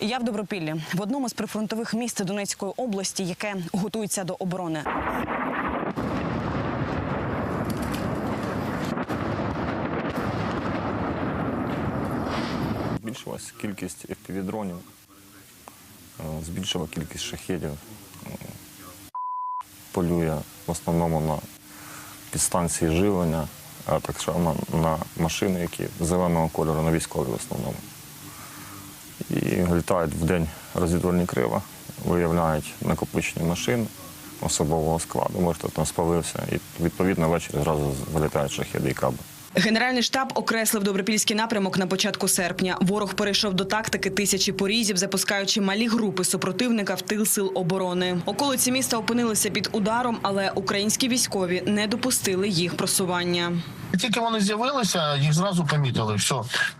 Я в Добропіллі в одному з прифронтових міст Донецької області, яке готується до оборони. Збільшилась кількість FPV-дронів, е, збільшила кількість шахедів. Е, Полює в основному на підстанції живлення, а так само на машини, які зеленого кольору, на військові в основному. І літають в день розвідувальні крила, виявляють накопичені машини особового складу. Може, хто там спалився, і відповідно ввечері зразу вилітають шахеди і каби. Генеральний штаб окреслив добропільський напрямок на початку серпня. Ворог перейшов до тактики тисячі порізів, запускаючи малі групи супротивника в тил сил оборони. Околиці міста опинилися під ударом, але українські військові не допустили їх просування. Тільки вони з'явилися, їх зразу помітили. Все.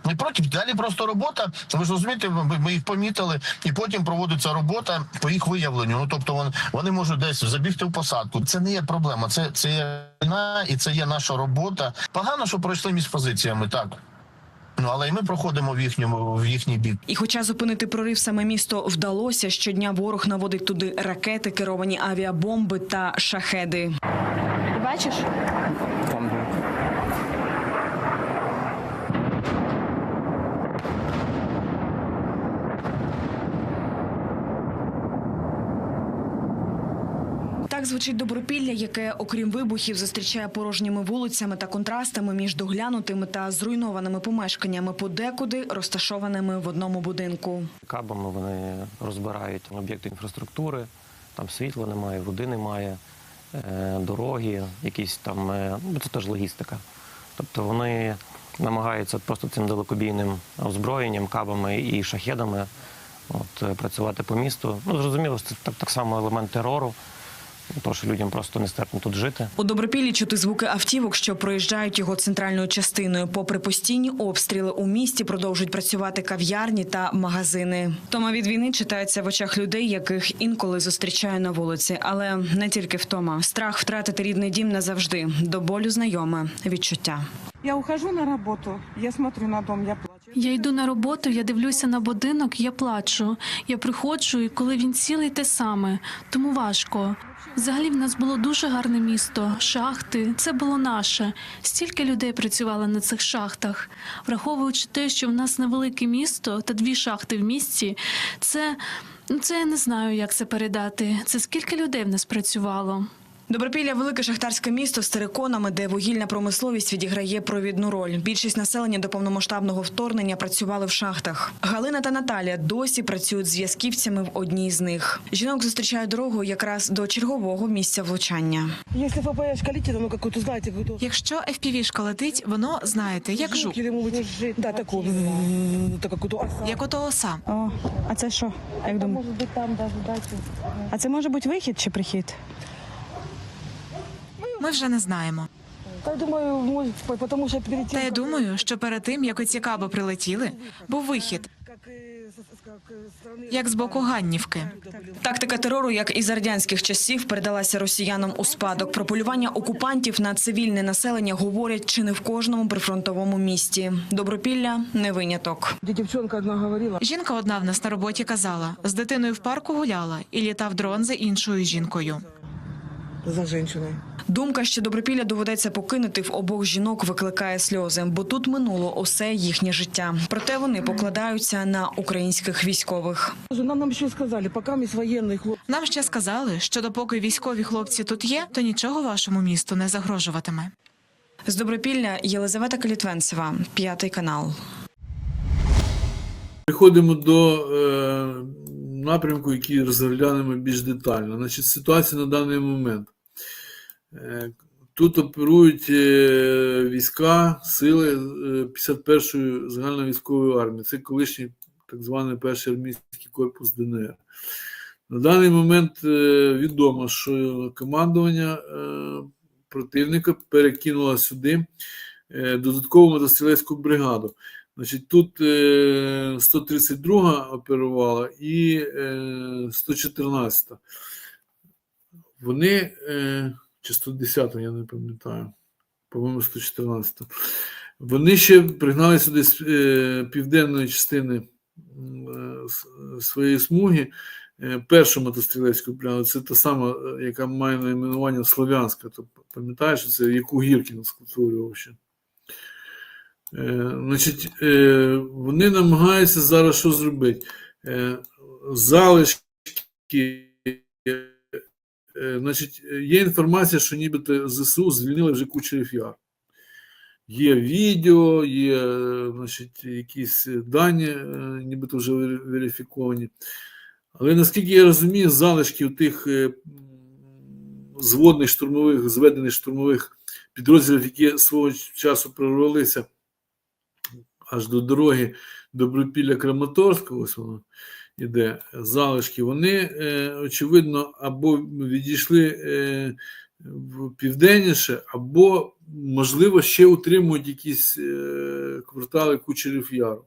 Не проти, далі просто робота. Ви ж розумієте, ми, їх помітили, і потім проводиться робота по їх виявленню. Ну тобто вони, вони можуть десь забігти в посадку. Це не є проблема. Це, це є війна і це є наша робота. Погано, що пройшли між позиціями, так. Ну але і ми проходимо в їхньому в їхній бік. І хоча зупинити прорив саме місто вдалося, щодня ворог наводить туди ракети, керовані авіабомби та шахеди. Ти бачиш? Так звучить добропілля, яке, окрім вибухів, зустрічає порожніми вулицями та контрастами між доглянутими та зруйнованими помешканнями, подекуди розташованими в одному будинку. Кабами вони розбирають об'єкти інфраструктури, там світла немає, води немає, е, дороги, якісь там, е, ну це теж логістика. Тобто вони намагаються просто цим далекобійним озброєнням, кабами і шахедами от, е, працювати по місту. Ну, зрозуміло, це так, так само елемент терору, тому що людям просто нестерпно тут жити. У добропіллі чути звуки автівок, що проїжджають його центральною частиною. Попри постійні обстріли у місті продовжують працювати кав'ярні та магазини. Тома від війни читається в очах людей, яких інколи зустрічаю на вулиці, але не тільки втома. Страх втратити рідний дім назавжди. До болю знайоме відчуття. Я ухожу на работу, я смотрю на дом, я плачу. Я йду на роботу, я дивлюся на будинок, я плачу. Я приходжу, і коли він цілий, те саме. Тому важко. Взагалі в нас було дуже гарне місто, шахти. Це було наше. Стільки людей працювало на цих шахтах. Враховуючи те, що в нас невелике місто та дві шахти в місті, це, ну, це я не знаю, як це передати. Це скільки людей в нас працювало. Добропілля велике шахтарське місто з териконами, де вугільна промисловість відіграє провідну роль. Більшість населення до повномасштабного вторгнення працювали в шахтах. Галина та Наталія досі працюють зв'язківцями в одній з них. Жінок зустрічає дорогу якраз до чергового місця влучання. Если ФПшка летит, оно какой-то. Якщо FPV-шка летить, воно знаєте, як жук, да, такой, так оса. як ото оса. О, а це що? Як даже. А це може бути вихід чи прихід? Ми вже не знаємо. Да, я думаю, может, по- потому что перед тем, Та я как- думаю, що перед тим, як оці каби прилетіли, був вихід, как, э, с- с- как, э, страны- як з боку Ганнівки. Тактика терору, як і з радянських часів, передалася росіянам у спадок. Про полювання окупантів на цивільне населення говорять чи не в кожному прифронтовому місті. Добропілля не виняток. Где девчонка одна говорила, Жінка одна в нас на роботі казала, з дитиною в парку гуляла і літав дрон за іншою жінкою. за женщиной. Думка, що добропілля доведеться покинути в обох жінок, викликає сльози, бо тут минуло усе їхнє життя. Проте вони покладаються на українських військових. Нам, нам еще сказали, пока мы военные хлопцы. Нам ще сказали, що допоки військові хлопці тут є, то нічого вашому місту не загрожуватиме. З Добропілля Єлизавета Калітвенцева, п'ятий канал. Переходимо до е, напрямку, який розглянемо більш детально. Значить, ситуація на даний момент. Е, тут оперують е, війська, сили е, 51-ї загальновійськової армії. Це колишній так званий перший армійський корпус ДНР. На даний момент е, відомо, що командування е, противника перекинуло сюди е, додаткову мотострілецьку бригаду. Значить, тут е, 132 оперувала і е, 114. Вони, е, чи 110, я не пам'ятаю, по-моєму, 114. Вони ще пригнали сюди з е, південної частини своєї смуги е, першу мотострілецьку пляну. Це та сама, е, яка має найменування Слов'янська. То пам'ятаєш, це яку Гіркін сконструював ще. Е, значить, е, вони намагаються зараз що зробити? Е, залишки. Е, значить, є інформація, що нібито ЗСУ звільнили вже Кучерів Яр. Є відео, є е, значить, якісь дані, е, нібито вже верифіковані. Але наскільки я розумію, залишків тих е, зводних штурмових, зведених штурмових підрозділів, які свого часу прорвалися аж до дороги Добропілля Краматорська, ось воно іде, залишки, вони, е, очевидно, або відійшли е, південніше, або, можливо, ще утримують якісь е, квартали Кучерів Яру.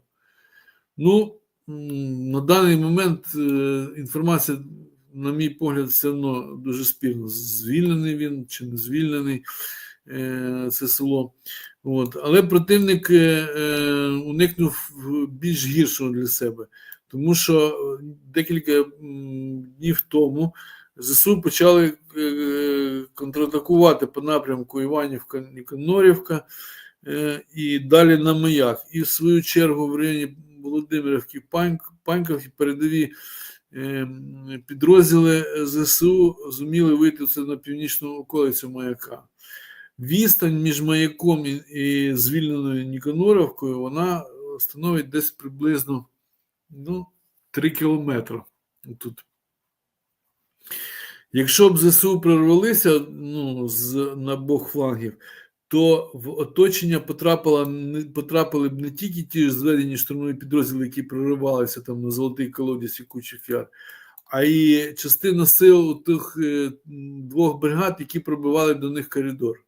Ну, на даний момент е, інформація, на мій погляд, все одно дуже спірна. Звільнений він чи не звільнений е, це село. От. Але противник е, е, уникнув більш гіршого для себе, тому що е, декілька днів тому ЗСУ почали е, контратакувати по напрямку Іванівка, Ніконорівка е, і далі на маяк. І в свою чергу в районі Володимирівки, Паньк, Паньківки передові підрозділи ЗСУ зуміли вийти це на північну околицю маяка. Відстань між маяком і, звільненою Ніконоровкою вона становить десь приблизно ну, 3 кілометри. Тут. Якщо б ЗСУ прорвалися ну, з, на обох флангів, то в оточення потрапили б не тільки ті ж зведені штурмові підрозділи, які проривалися там на Золотий колодязь і Кучих Яр, а й частина сил тих е, двох бригад, які пробивали до них коридор.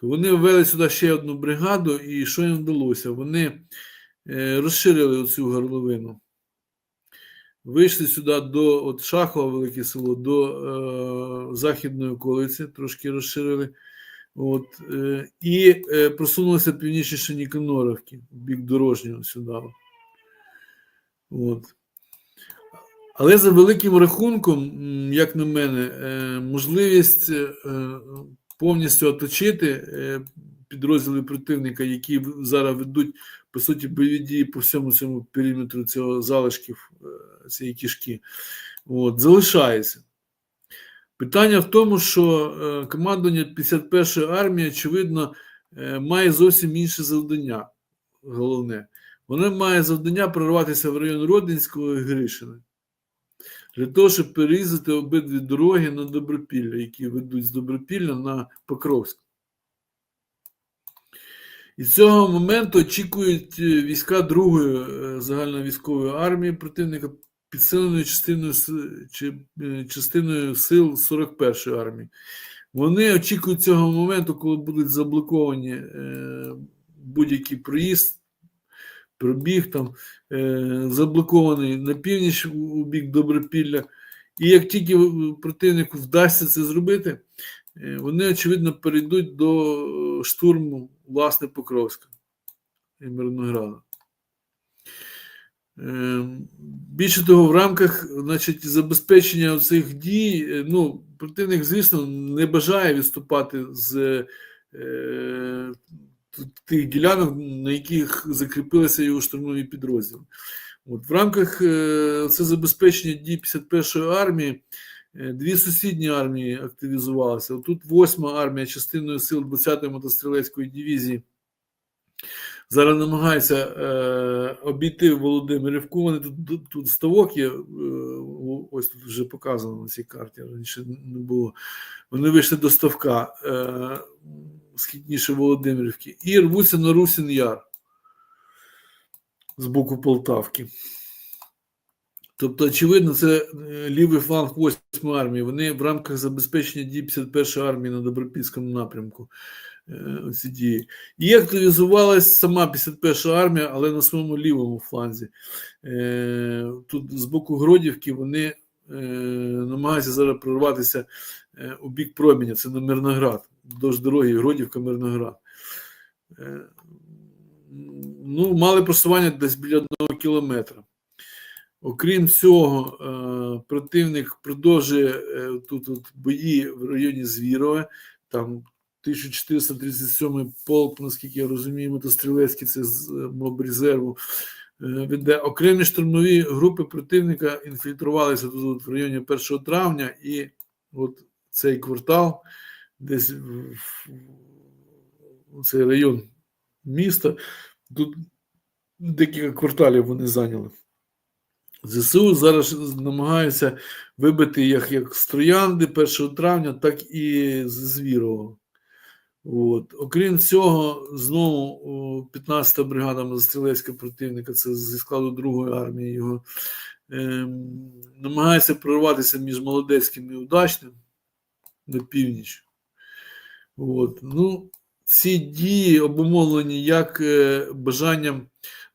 То вони ввели сюди ще одну бригаду, і що їм вдалося? Вони розширили оцю горловину. Вийшли сюди до от Шахова, велике село, до е, західної околиці, трошки розширили. От, е, і е, просунулися північніше Ніконоровки, в бік дорожнього сюди. От. Але за великим рахунком, як на мене, е, можливість е, повністю оточити е, підрозділи противника, які зараз ведуть, по суті, бойові дії по всьому цьому периметру цього залишків е, цієї кішки, от, залишається. Питання в тому, що е, командування 51-ї армії, очевидно, е, має зовсім інше завдання. Головне, воно має завдання прорватися в район Родинського і Гришини для того, щоб перерізати обидві дороги на Добропілля, які ведуть з Добропілля на Покровськ. І з цього моменту очікують е, війська другої е, загальновійськової армії противника підсиленою частиною, е, частиною сил 41-ї армії. Вони очікують цього моменту, коли будуть заблоковані будь-який проїзд, пробіг там заблокований на північ у- бік Добропілля. І як тільки противнику вдасться це зробити, вони, очевидно, перейдуть до е, штурму власне Покровська і Мирнограда. Е, Більше того, в рамках значить, забезпечення цих дій, е, ну, противник, звісно, не бажає відступати з е, тих ділянок, на яких закріпилися його штурмові підрозділи. От, в рамках е, це забезпечення дій 51-ї армії е, дві сусідні армії активізувалися. Тут 8-ма армія частиною сил 20-ї мотострілецької дивізії зараз намагається е, обійти Володимирівку. Вони тут, тут ставок є, е, ось тут вже показано на цій карті, раніше не було. Вони вийшли до ставка е, східніше Володимирівки і рвуться на Русін Яр з боку Полтавки. Тобто, очевидно, це е, лівий фланг 8 армії. Вони в рамках забезпечення дій 51 армії на Добропільському напрямку. е, Ці дії. І активізувалась сама 51 армія, але на своєму лівому фланзі. Е, Тут з боку Гродівки вони намагаються зараз прорватися у бік проміня. Це на Мирноград, вдовж дороги Гродівка, Мирноград. Ну, мали просування десь біля одного кілометра. Окрім цього, е, противник продовжує е, тут от бої в районі Звірове, там 1437 полк, наскільки я розумію, мотострілецький, це з е, мобрезерву, веде. Окремі штурмові групи противника інфільтрувалися тут от в районі 1 травня, і от цей квартал, десь в цей район міста, тут декілька кварталів вони зайняли. ЗСУ зараз намагаються вибити як, як з Троянди 1 травня, так і з Звірова. От. Окрім цього, знову 15-та бригада мотострілецька противника, це зі складу Другої армії його, ем, намагається прорватися між Молодецьким і Удачним на північ. От. Ну, ці дії обумовлені як е, бажанням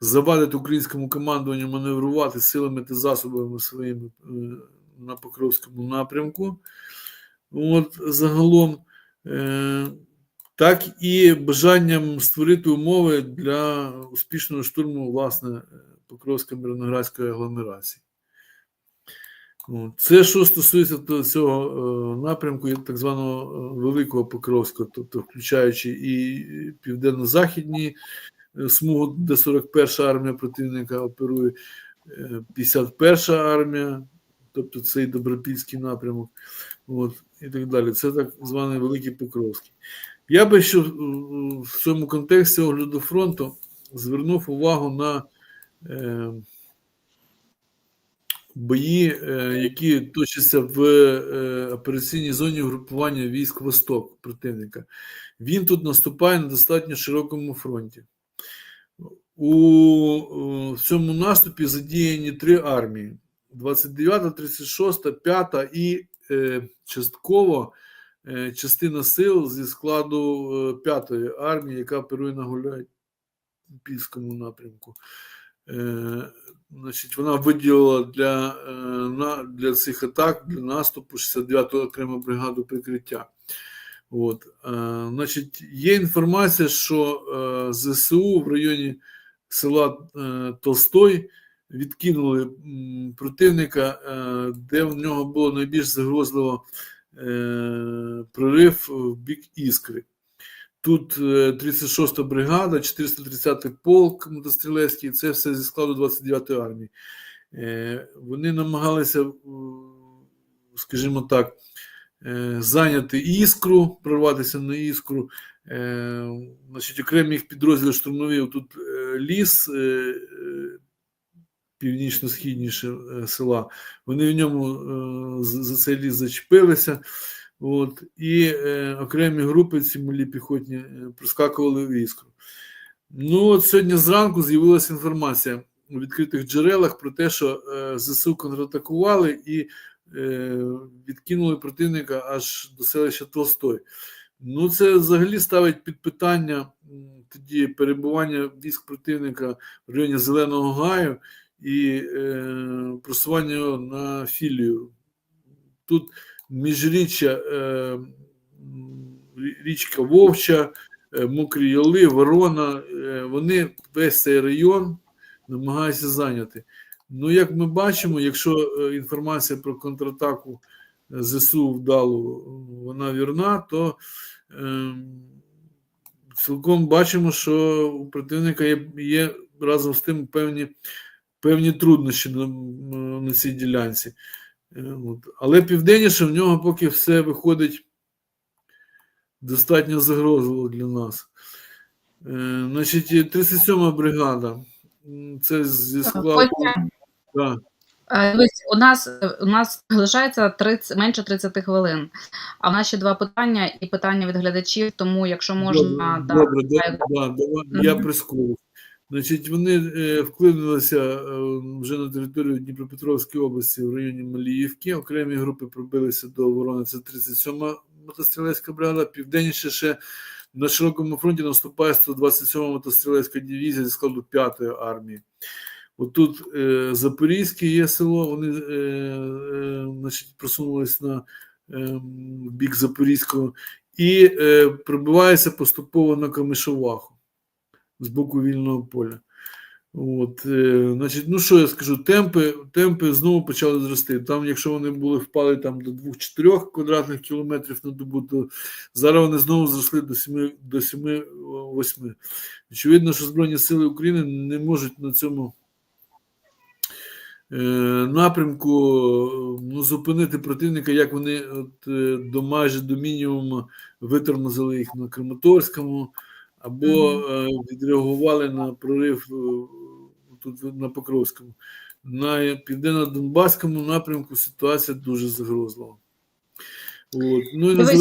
завадити українському командуванню маневрувати силами та засобами своїми е, на Покровському напрямку. От, загалом, е, так і бажанням створити умови для успішного штурму власне Покровської мирноградської агломерації. Це що стосується цього е, напрямку, так званого е, Великого Покровського, тобто включаючи і південно-західні е, смугу, де 41 армія противника оперує, е, 51 армія, тобто цей Добропільський напрямок, от, і так далі. Це так званий Великий Покровський. Я би ще е, в цьому контексті огляду фронту звернув увагу на е, бої, е, які точаться в е, операційній зоні групування військ Восток противника. Він тут наступає на достатньо широкому фронті. У е, цьому наступі задіяні три армії: 29, 36, 5 і е, частково е, частина сил зі складу 5-ї армії, яка оперує на Гуляйпільському напрямку. Е, Значить, вона виділила для, е, для цих атак, для наступу 69-ту окрему бригаду прикриття. От, е, значить, є інформація, що е, ЗСУ в районі села е, Толстой відкинули противника, е, де в нього було найбільш загрозливо е, прорив в бік Іскри. Тут е, 36-та бригада, 430-й полк мотострілецький, це все зі складу 29-ї армії. Вони намагалися, скажімо так, зайняти іскру, прорватися на іскру. Значить, окремі їх підрозділи штурмові тут ліс е, е, північно-східніше е, села. Вони в ньому за цей ліс зачепилися. От, і окремі групи, ці малі піхотні, проскакували в іскру. Ну, от сьогодні зранку з'явилася інформація у відкритих джерелах про те, що ЗСУ контратакували і відкинули противника аж до селища Толстой. Ну, це взагалі ставить під питання тоді перебування військ противника в районі Зеленого Гаю і е, просування на філію. Тут міжріччя е, річка Вовча, е, Мокрі Яли, Ворона, е, вони весь цей район намагаються зайняти. Ну, як ми бачимо, якщо е, інформація про контратаку е, ЗСУ вдалу вона вірна, то е, цілком бачимо, що у противника є, є разом з тим певні, певні труднощі на, на цій ділянці. Е, От. Але південніше в нього поки все виходить достатньо загрозливо для нас. Е, Значить, 37-ма бригада. Це зі складу. Да. Е, Дивись, у нас у нас залишається 30, менше 30 хвилин. А в нас ще два питання і питання від глядачів. Тому, якщо можна, Добре, добре, да, добре, да, давай, я прискорю. Значить, вони е, вклинилися е, вже на територію Дніпропетровської області в районі Маліївки. Окремі групи пробилися до оборони. Це 37-ма мотострілецька бригада. Південніше ще на широкому фронті наступає 127-ма мотострілецька дивізія зі складу 5-ї армії. Отут е, Запорізьке є село, вони е, е, значить, просунулись на е, бік Запорізького і е, пробивається поступово на Камишоваху. з боку вільного поля. От, е, значить, ну що я скажу, темпи, темпи знову почали зрости. Там, якщо вони були впали там до 2-4 квадратних кілометрів на добу, то зараз вони знову зросли до 7 до 7-8. Очевидно, що Збройні Сили України не можуть на цьому напрямку е, ну, зупинити противника, як вони от, е, до майже до мінімуму витормозили їх на Краматорському, або е, відреагували на прорив тут на Покровському. На південно-донбаському напрямку ситуація дуже загрозлива. От. Ну, і Дивись, незалежно